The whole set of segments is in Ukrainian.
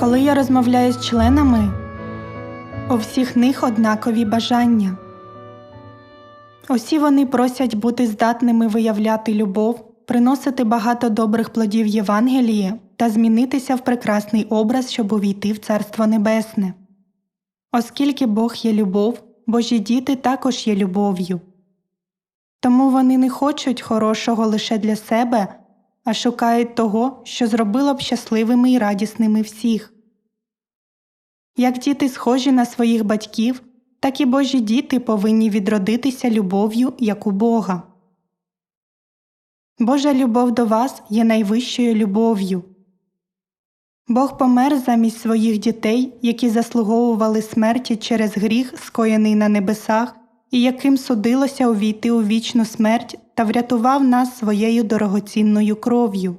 Коли я розмовляю з членами, у всіх них однакові бажання. Усі вони просять бути здатними виявляти любов, приносити багато добрих плодів Євангелії та змінитися в прекрасний образ, щоб увійти в Царство Небесне. Оскільки Бог є любов, Божі діти також є любов'ю. Тому вони не хочуть хорошого лише для себе, а шукають того, що зробило б щасливими і радісними всіх. Як діти схожі на своїх батьків, так і Божі діти повинні відродитися любов'ю, як у Бога. Божа любов до вас є найвищою любов'ю. Бог помер замість своїх дітей, які заслуговували смерті через гріх, скоєний на небесах, і яким судилося увійти у вічну смерть та врятував нас своєю дорогоцінною кров'ю.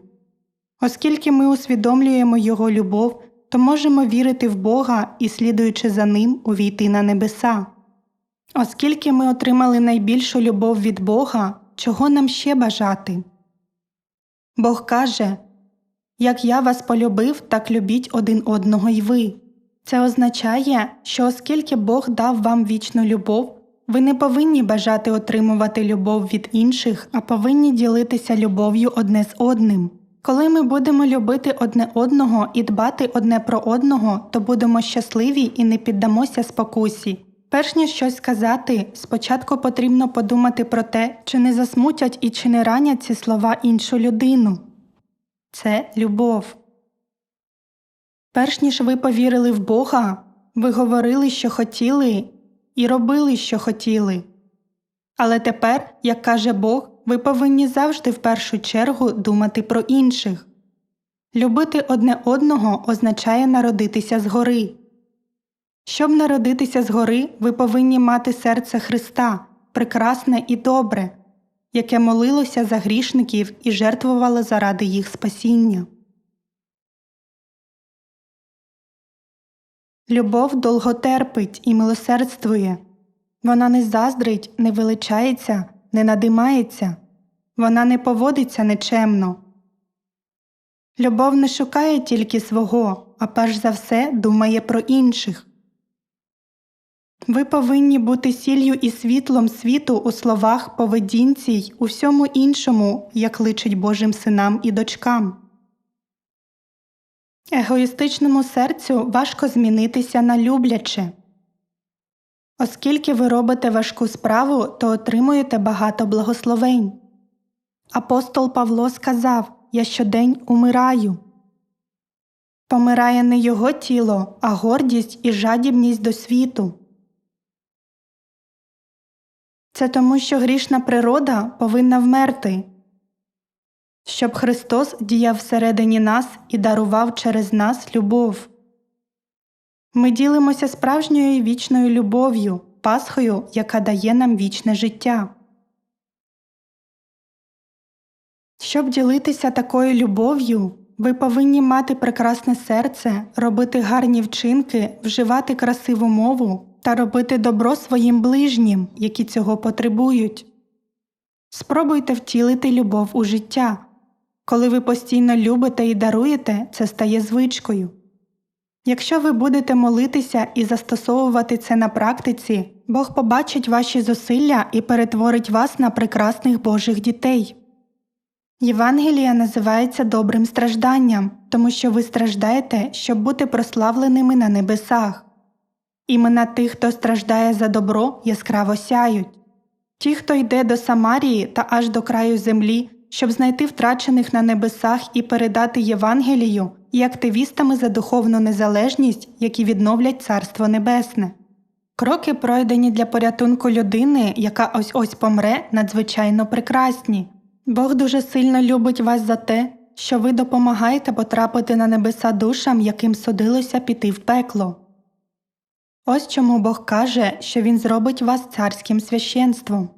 Оскільки ми усвідомлюємо Його любов, то можемо вірити в Бога і, слідуючи за ним, увійти на небеса. Оскільки ми отримали найбільшу любов від Бога, чого нам ще бажати? Бог каже Як я вас полюбив, так любіть один одного й ви. Це означає, що оскільки Бог дав вам вічну любов, ви не повинні бажати отримувати любов від інших, а повинні ділитися любов'ю одне з одним. Коли ми будемо любити одне одного і дбати одне про одного, то будемо щасливі і не піддамося спокусі. Перш ніж щось сказати, спочатку потрібно подумати про те, чи не засмутять і чи не ранять ці слова іншу людину. Це любов. Перш ніж ви повірили в Бога, ви говорили, що хотіли, і робили, що хотіли. Але тепер, як каже Бог, ви повинні завжди в першу чергу думати про інших. Любити одне одного означає народитися згори. Щоб народитися згори, ви повинні мати серце Христа, прекрасне і добре, яке молилося за грішників і жертвувало заради їх спасіння. Любов довготерпить і милосердствує. Вона не заздрить, не величається, не надимається, вона не поводиться нечемно. Любов не шукає тільки свого, а перш за все думає про інших. Ви повинні бути сіллю і світлом світу у словах, поведінці й у всьому іншому, як личить Божим синам і дочкам. Егоїстичному серцю важко змінитися на любляче. Оскільки ви робите важку справу, то отримуєте багато благословень. Апостол Павло сказав Я щодень умираю. Помирає не його тіло, а гордість і жадібність до світу. Це тому, що грішна природа повинна вмерти, щоб Христос діяв всередині нас і дарував через нас любов. Ми ділимося справжньою вічною любов'ю, Пасхою, яка дає нам вічне життя. Щоб ділитися такою любов'ю, ви повинні мати прекрасне серце, робити гарні вчинки, вживати красиву мову та робити добро своїм ближнім, які цього потребують. Спробуйте втілити любов у життя. Коли ви постійно любите і даруєте, це стає звичкою. Якщо ви будете молитися і застосовувати це на практиці, Бог побачить ваші зусилля і перетворить вас на прекрасних Божих дітей. Євангелія називається добрим стражданням, тому що ви страждаєте, щоб бути прославленими на небесах. Імена тих, хто страждає за добро, яскраво сяють. Ті, хто йде до Самарії та аж до краю землі, щоб знайти втрачених на небесах і передати Євангелію, і активістами за духовну незалежність, які відновлять Царство Небесне. Кроки, пройдені для порятунку людини, яка ось ось помре, надзвичайно прекрасні. Бог дуже сильно любить вас за те, що ви допомагаєте потрапити на небеса душам, яким судилося піти в пекло. Ось чому Бог каже, що Він зробить вас царським священством.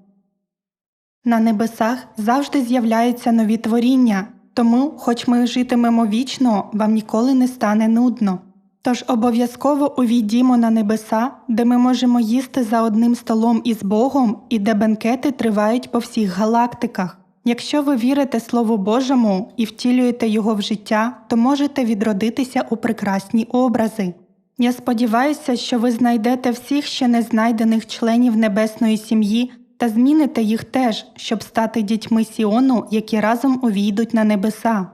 На небесах завжди з'являються нові творіння, тому, хоч ми житимемо вічно, вам ніколи не стане нудно. Тож обов'язково увійдімо на небеса, де ми можемо їсти за одним столом із Богом і де бенкети тривають по всіх галактиках. Якщо ви вірите Слову Божому і втілюєте його в життя, то можете відродитися у прекрасні образи. Я сподіваюся, що ви знайдете всіх ще не знайдених членів небесної сім'ї та зміните їх теж, щоб стати дітьми Сіону, які разом увійдуть на небеса.